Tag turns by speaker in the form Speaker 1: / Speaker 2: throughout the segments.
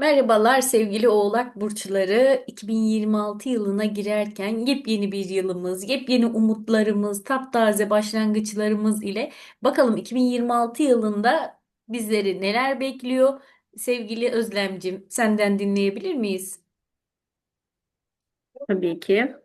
Speaker 1: Merhabalar sevgili Oğlak burçları. 2026 yılına girerken yepyeni bir yılımız, yepyeni umutlarımız, taptaze başlangıçlarımız ile bakalım 2026 yılında bizleri neler bekliyor? Sevgili Özlemcim, senden dinleyebilir miyiz?
Speaker 2: Tabii ki.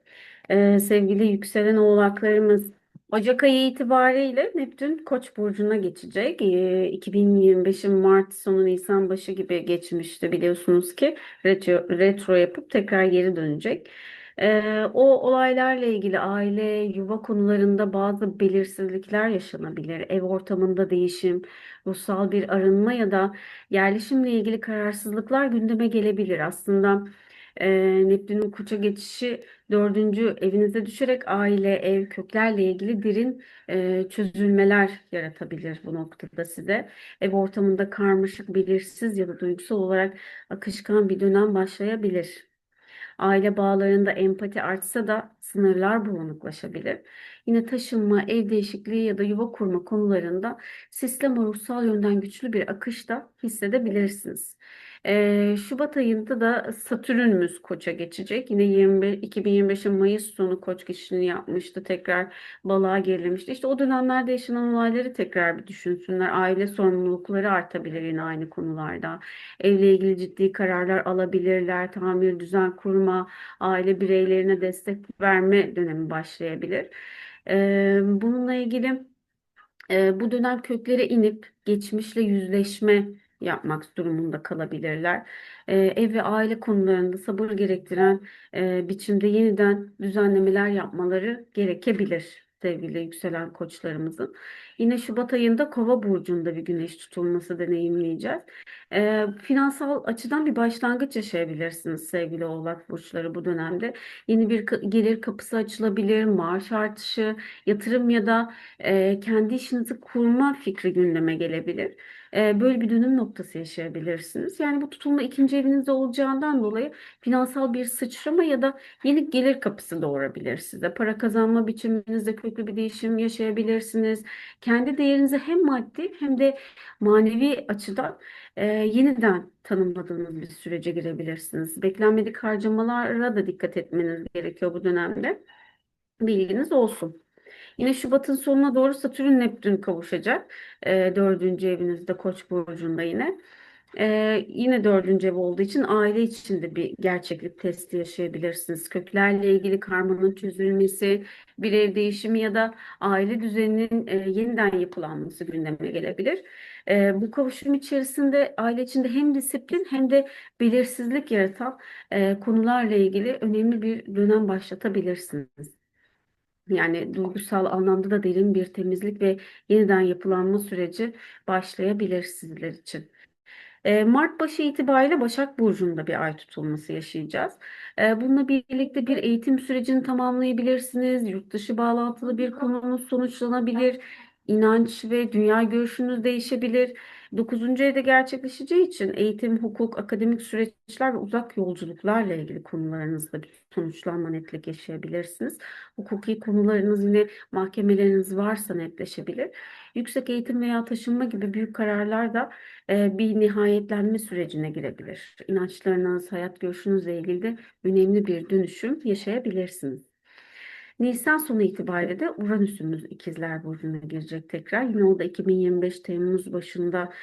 Speaker 2: Ee, sevgili yükselen oğlaklarımız Ocak ayı itibariyle Neptün Koç burcuna geçecek. Ee, 2025'in Mart sonu Nisan başı gibi geçmişti biliyorsunuz ki retro, retro yapıp tekrar geri dönecek. Ee, o olaylarla ilgili aile, yuva konularında bazı belirsizlikler yaşanabilir. Ev ortamında değişim, ruhsal bir arınma ya da yerleşimle ilgili kararsızlıklar gündeme gelebilir. Aslında e, Neptün'ün Koç'a geçişi dördüncü evinize düşerek aile, ev, köklerle ilgili derin e, çözülmeler yaratabilir bu noktada size. Ev ortamında karmaşık, belirsiz ya da duygusal olarak akışkan bir dönem başlayabilir. Aile bağlarında empati artsa da sınırlar bulanıklaşabilir. Yine taşınma, ev değişikliği ya da yuva kurma konularında sistem ruhsal yönden güçlü bir akış da hissedebilirsiniz. Ee, Şubat ayında da Satürn'ümüz Koç'a geçecek. Yine 21, 2025'in Mayıs sonu Koç geçişini yapmıştı. Tekrar balığa gerilemişti. İşte o dönemlerde yaşanan olayları tekrar bir düşünsünler. Aile sorumlulukları artabilir yine aynı konularda. Evle ilgili ciddi kararlar alabilirler. Tamir, düzen kurma, aile bireylerine destek verme dönemi başlayabilir. Bununla ilgili bu dönem köklere inip geçmişle yüzleşme yapmak durumunda kalabilirler. Ev ve aile konularında sabır gerektiren biçimde yeniden düzenlemeler yapmaları gerekebilir sevgili yükselen koçlarımızın. Yine Şubat ayında Kova burcunda bir güneş tutulması deneyimleyeceğiz. E, finansal açıdan bir başlangıç yaşayabilirsiniz sevgili Oğlak burçları bu dönemde. Yeni bir gelir kapısı açılabilir, maaş artışı, yatırım ya da e, kendi işinizi kurma fikri gündeme gelebilir. E, böyle bir dönüm noktası yaşayabilirsiniz. Yani bu tutulma ikinci evinizde olacağından dolayı finansal bir sıçrama ya da yeni gelir kapısı doğurabilir size. Para kazanma biçiminizde köklü bir değişim yaşayabilirsiniz. Kendi değerinizi hem maddi hem de manevi açıdan e, yeniden tanımladığınız bir sürece girebilirsiniz. Beklenmedik harcamalara da dikkat etmeniz gerekiyor bu dönemde. Bilginiz olsun. Yine Şubat'ın sonuna doğru Satürn Neptün kavuşacak. E, dördüncü evinizde Koç burcunda yine. E, yine dördüncü ev olduğu için aile içinde bir gerçeklik testi yaşayabilirsiniz. Köklerle ilgili karmanın çözülmesi, bir ev değişimi ya da aile düzeninin e, yeniden yapılanması gündeme gelebilir. E, bu kavuşum içerisinde aile içinde hem disiplin hem de belirsizlik yaratan e, konularla ilgili önemli bir dönem başlatabilirsiniz. Yani duygusal anlamda da derin bir temizlik ve yeniden yapılanma süreci başlayabilir sizler için. E, Mart başı itibariyle Başak Burcu'nda bir ay tutulması yaşayacağız. E, bununla birlikte bir eğitim sürecini tamamlayabilirsiniz. Yurt dışı bağlantılı bir konunuz sonuçlanabilir. İnanç ve dünya görüşünüz değişebilir. Dokuzuncu evde gerçekleşeceği için eğitim, hukuk, akademik süreçler ve uzak yolculuklarla ilgili konularınızda bir sonuçlanma netlik yaşayabilirsiniz. Hukuki konularınız yine mahkemeleriniz varsa netleşebilir. Yüksek eğitim veya taşınma gibi büyük kararlar da e, bir nihayetlenme sürecine girebilir. İnançlarınız, hayat görüşünüzle ilgili de önemli bir dönüşüm yaşayabilirsiniz. Nisan sonu itibariyle de Uranüs'ümüz İkizler Burcu'na girecek tekrar. Yine o da 2025 Temmuz başında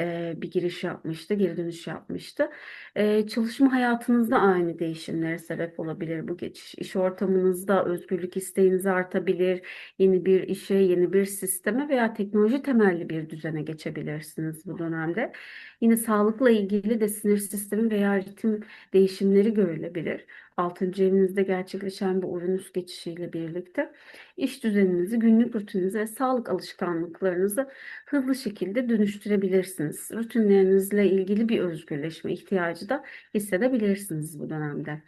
Speaker 2: e, bir giriş yapmıştı, geri dönüş yapmıştı. E, çalışma hayatınızda aynı değişimlere sebep olabilir bu geçiş. İş ortamınızda özgürlük isteğiniz artabilir. Yeni bir işe, yeni bir sisteme veya teknoloji temelli bir düzene geçebilirsiniz bu dönemde. Yine sağlıkla ilgili de sinir sistemi veya ritim değişimleri görülebilir. Altıncı evinizde gerçekleşen bir Uranüs geçişiyle birlikte iş düzeninizi, günlük rutininizi ve sağlık alışkanlıklarınızı hızlı şekilde dönüştürebilirsiniz. Rutinlerinizle ilgili bir özgürleşme ihtiyacı da hissedebilirsiniz bu dönemde.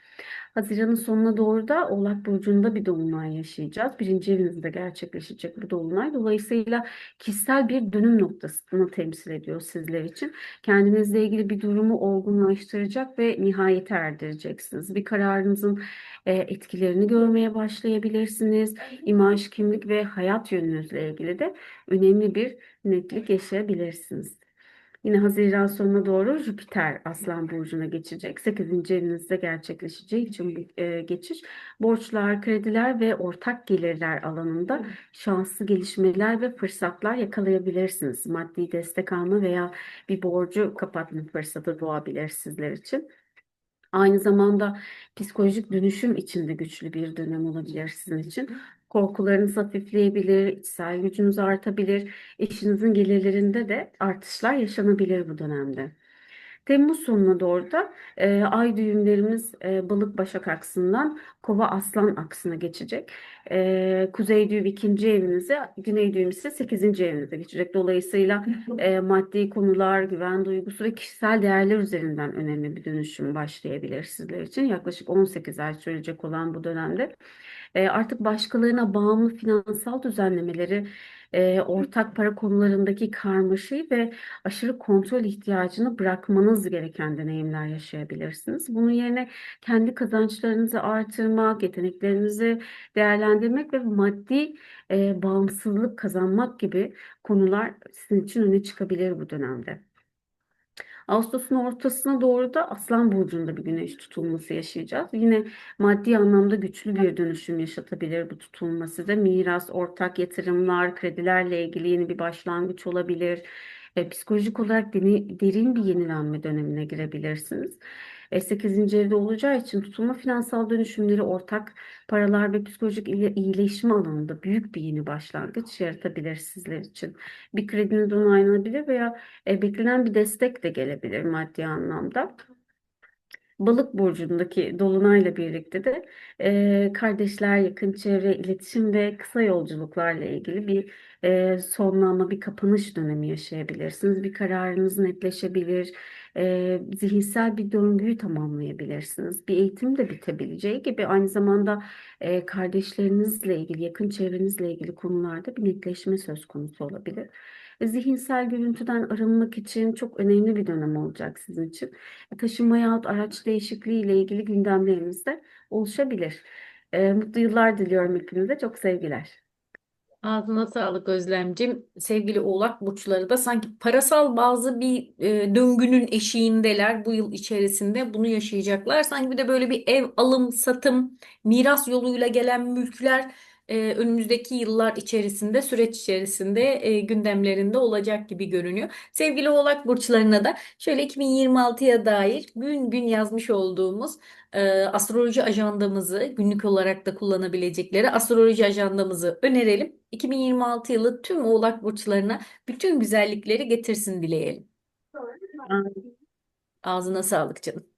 Speaker 2: Haziran'ın sonuna doğru da Oğlak Burcu'nda bir dolunay yaşayacağız. Birinci evinizde gerçekleşecek bu dolunay. Dolayısıyla kişisel bir dönüm noktasını temsil ediyor sizler için. Kendinizle ilgili bir durumu olgunlaştıracak ve nihayete erdireceksiniz. Bir kararınızın e, etkilerini görmeye başlayabilirsiniz. İmaj, kimlik ve hayat yönünüzle ilgili de önemli bir netlik yaşayabilirsiniz. Yine Haziran sonuna doğru Jüpiter Aslan Burcu'na geçecek. 8. evinizde gerçekleşeceği için bu e, geçiş borçlar, krediler ve ortak gelirler alanında şanslı gelişmeler ve fırsatlar yakalayabilirsiniz. Maddi destek alma veya bir borcu kapatma fırsatı doğabilir sizler için. Aynı zamanda psikolojik dönüşüm içinde güçlü bir dönem olabilir sizin için. Korkularınız hafifleyebilir, içsel gücünüz artabilir, eşinizin gelirlerinde de artışlar yaşanabilir bu dönemde. Temmuz sonuna doğru da e, ay düğümlerimiz e, balık başak aksından kova aslan aksına geçecek. E, kuzey düğüm ikinci evinize, güney düğüm ise sekizinci evinize geçecek. Dolayısıyla e, maddi konular, güven duygusu ve kişisel değerler üzerinden önemli bir dönüşüm başlayabilir sizler için. Yaklaşık 18 ay sürecek olan bu dönemde e, artık başkalarına bağımlı finansal düzenlemeleri, e, ortak para konularındaki karmaşayı ve aşırı kontrol ihtiyacını bırakmanız gereken deneyimler yaşayabilirsiniz. Bunun yerine kendi kazançlarınızı artırmak, yeteneklerinizi değerlendirmek ve maddi e, bağımsızlık kazanmak gibi konular sizin için öne çıkabilir bu dönemde. Ağustos'un ortasına doğru da Aslan Burcu'nda bir güneş tutulması yaşayacağız. Yine maddi anlamda güçlü bir dönüşüm yaşatabilir bu tutulma size. Miras, ortak yatırımlar, kredilerle ilgili yeni bir başlangıç olabilir. E, psikolojik olarak derin bir yenilenme dönemine girebilirsiniz. E, 8. evde olacağı için tutulma finansal dönüşümleri, ortak paralar ve psikolojik ile- iyileşme alanında büyük bir yeni başlangıç yaratabilir sizler için. Bir krediniz onaylanabilir veya e, beklenen bir destek de gelebilir maddi anlamda. Balık burcundaki dolunayla birlikte de e, kardeşler, yakın çevre, iletişim ve kısa yolculuklarla ilgili bir e, sonlanma, bir kapanış dönemi yaşayabilirsiniz. Bir kararınız netleşebilir, e, zihinsel bir döngüyü tamamlayabilirsiniz. Bir eğitim de bitebileceği gibi aynı zamanda e, kardeşlerinizle ilgili, yakın çevrenizle ilgili konularda bir netleşme söz konusu olabilir. E, Zihinsel görüntüden arınmak için çok önemli bir dönem olacak sizin için taşınma yahut araç değişikliği ile ilgili gündemlerimiz de oluşabilir. Ee, mutlu yıllar diliyorum hepinize. Çok sevgiler.
Speaker 1: Ağzına sağlık Özlemcim. Sevgili Oğlak burçları da sanki parasal bazı bir e, döngünün eşiğindeler bu yıl içerisinde bunu yaşayacaklar. Sanki bir de böyle bir ev alım, satım, miras yoluyla gelen mülkler e, önümüzdeki yıllar içerisinde, süreç içerisinde e, gündemlerinde olacak gibi görünüyor. Sevgili Oğlak burçlarına da şöyle 2026'ya dair gün gün yazmış olduğumuz e, astroloji ajandamızı günlük olarak da kullanabilecekleri astroloji ajandamızı önerelim. 2026 yılı tüm Oğlak burçlarına bütün güzellikleri getirsin dileyelim. Ağzına sağlık canım.